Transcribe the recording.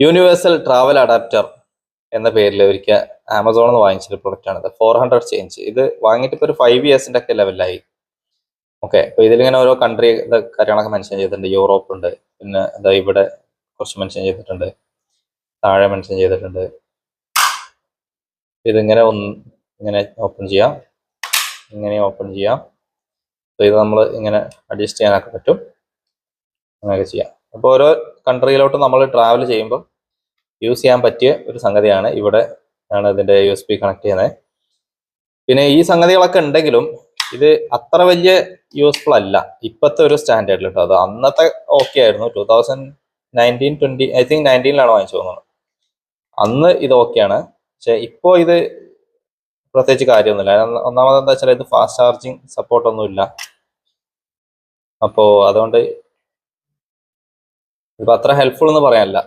Universal travel adapter എന്ന പേരിൽ ഒരിക്കൽ ആമസോണിൽ നിന്ന് വാങ്ങിച്ചൊരു പ്രൊഡക്റ്റ് ആണ് ഇത്. ഫോർ ഹൺഡ്രഡ് ചേഞ്ച് ഇത് വാങ്ങിയിട്ട് ഇപ്പോൾ ഒരു ഫൈവ് ഇയേഴ്സിന്റെ ഒക്കെ ലെവലായി ഓക്കെ അപ്പോൾ ഇതിലിങ്ങനെ ഓരോ കൺട്രി കാര്യങ്ങളൊക്കെ മെൻഷൻ ചെയ്തിട്ടുണ്ട്. യൂറോപ്പ് ഉണ്ട്. പിന്നെ എന്താ ഇവിടെ കുറച്ച് മെൻഷൻ ചെയ്തിട്ടുണ്ട്. താഴെ മെൻഷൻ ചെയ്തിട്ടുണ്ട്. ഇതിങ്ങനെ ഒന്ന് ഇങ്ങനെ ഓപ്പൺ ചെയ്യാം. ഇങ്ങനെ ഓപ്പൺ ചെയ്യാം. അപ്പോൾ ഇത് നമ്മൾ ഇങ്ങനെ അഡ്ജസ്റ്റ് ചെയ്യാനൊക്കെ പറ്റും. അങ്ങനെയൊക്കെ ചെയ്യാം. അപ്പോൾ ഓരോ കൺട്രിയിലോട്ട് നമ്മൾ ട്രാവൽ ചെയ്യുമ്പോൾ യൂസ് ചെയ്യാൻ പറ്റിയ ഒരു സംഗതിയാണ് ഇവിടെ ആണ് ഇതിന്റെ യു എസ് കണക്ട് ചെയ്യുന്നത്. പിന്നെ ഈ സംഗതികളൊക്കെ ഉണ്ടെങ്കിലും ഇത് അത്ര വലിയ യൂസ്ഫുൾ അല്ല. ഇപ്പോഴത്തെ ഒരു സ്റ്റാൻഡേർഡിൽ കേട്ടോ അത് അന്നത്തെ ഓക്കെ ആയിരുന്നു. Two thousand nineteen twenty I think നയന്റീനിലാണ് വാങ്ങിച്ചു തോന്നുന്നത് അന്ന് ഇത് ഓക്കെയാണ് പക്ഷേ ഇപ്പോൾ ഇത് പ്രത്യേകിച്ച് കാര്യമൊന്നുമില്ല. ഒന്നാമത് എന്താ വെച്ചാൽ ഇത് ഫാസ്റ്റ് ചാർജിങ് സപ്പോർട്ടൊന്നുമില്ല അപ്പോൾ അതുകൊണ്ട് ഇപ്പോൾ അത്ര ഹെൽപ്ഫുൾ എന്ന് പറയാനല്ല.